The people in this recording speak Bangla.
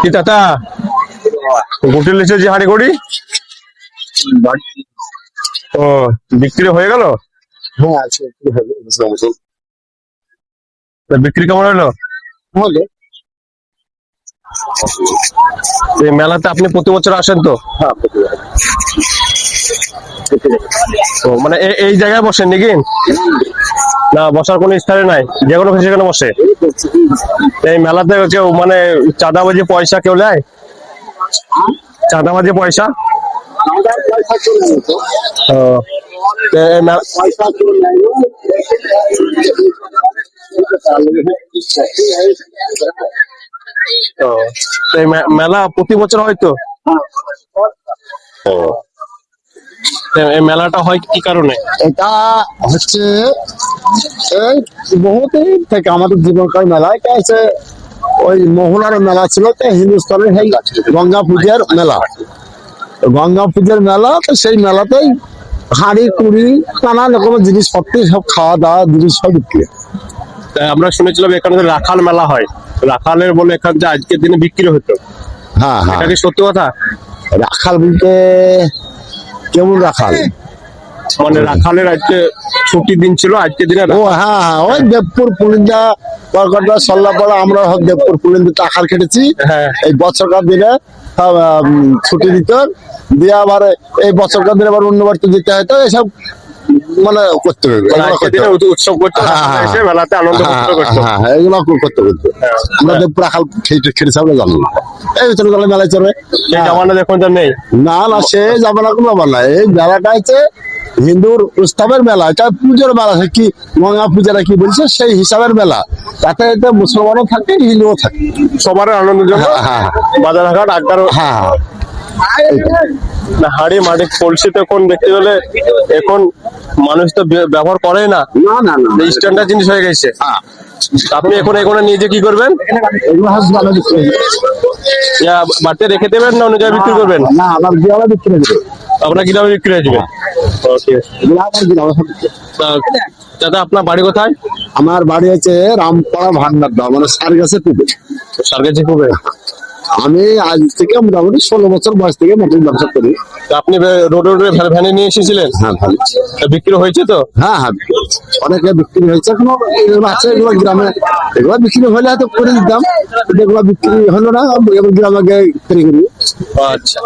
কি চাচা? গোটেল এসে যে হাঁড়ি করি ও বিক্রি হয়ে গেল? হ্যাঁ আছে বিক্রি কেমন হলো? হলে এই মেলাতে আপনি প্রতি বছর আসেন তো? হ্যাঁ। মানে এই জায়গায় বসেন নাকি? না বসার কোনো স্থানে নাই। যে কোনো সেখানে বসে? এই মেলাতে কেউ মানে চাঁদাবাজি পয়সা কেউ নেয়? চাঁদাবাজি পয়সা? ও। ও, মেলা প্রতি বছর হয় তো? তো এই মেলাটা হয় কি কারণে? এটা হচ্ছে এই বহুদিন থেকে আমাদের জীবনকাল মেলা। এটা হচ্ছে ওই মোহনার মেলা ছিল তো হিন্দুস্তানের সেই গঙ্গা পূজার মেলা। গঙ্গা পূজার মেলা তো সেই মেলাতেই হাঁড়ি কুড়ি নানা রকমের জিনিসপত্র সব খাওয়া দাওয়া জিনিস সব বিক্রি। আমরা শুনেছিলাম এখানে রাখাল মেলা হয়। রাখালের বলে এখান যে আজকের দিনে বিক্রি হতো। হ্যাঁ হ্যাঁ। এটা কি সত্যি কথা? রাখাল বলতে কেমন রাখাল? মানে রাখালের আজকে ছুটির দিন ছিল আজকে দিনে ও হ্যাঁ হ্যাঁ ওই দেবপুর পুলিন্দা কলকাতা সল্লাপাড়া আমরা হোক দেবপুর পুলিন্দা টাকার কেটেছি হ্যাঁ। এই বছরকার দিনে ছুটি দিত। দিয়ে আবার এই বছরকার দিনে আবার অন্য তো দিতে হয়তো এসব মানে করতে হবে মানে এগুলো করতে উৎসব হ্যাঁ, হ্যাঁ, মেলাতে আনন্দ হ্যাঁ, হ্যাঁ, হ্যাঁ, এগুলো আমরা খেটে খেটে সামনে জানি না। এই ভিতরে গেলে মেলায় চলবে সেই জামানা দেখুন নেই। না না সে যাবে না কোনো না। এই মেলাটা হচ্ছে হিন্দুর উৎসবের মেলা। এটা পুজোর মেলা কি গঙ্গা পূজাটা কি বলছে সেই হিসাবের মেলা। তাতে এতে মুসলমানও থাকে হিন্দুও থাকে। সবার আনন্দের জন্য হ্যাঁ, হ্যাঁ, বাজার ঘাট আড্ডার হ্যাঁ। হাড়ি মাটি কলসি তো এখন দেখতে গেলে এখন মানুষ তো ব্যবহার করে না। না না না স্ট্যান্ডার্ড জিনিস হয়ে গেছে। হ্যাঁ। আপনি এখন এখানে নিয়ে যে কি করবেন? এগুলো বাড়িতে রেখে দেবেন না অন্য জায়গায় বিক্রি করবেন? না আমার বিক্রি হবে। আপনার কীভাবে বিক্রি হয়ে যাবে? ওকে এগুলো। দাদা আপনার বাড়ি কোথায়? আমার বাড়ি হচ্ছে রামপাড়া ভান্ডার দাও মানে সার গাছে পুকুর। সারগেছি খুবে আমি আজ থেকে মোটামুটি ষোলো বছর বয়স থেকে মোটামুটি ব্যবসা করি। আপনি রোড রোডে ভ্যান- নিয়ে এসেছিলেন? হ্যাঁ ভালো। বিক্রি হয়েছে তো? হ্যাঁ হ্যাঁ। অনেকে বিক্রি হয়েছে এখনও আছে এগুলো গ্রামে এগুলো বিক্রি হলে হয়তো করে দিতাম এগুলো বিক্রি হলো না গ্রামে গিয়ে করি আচ্ছা।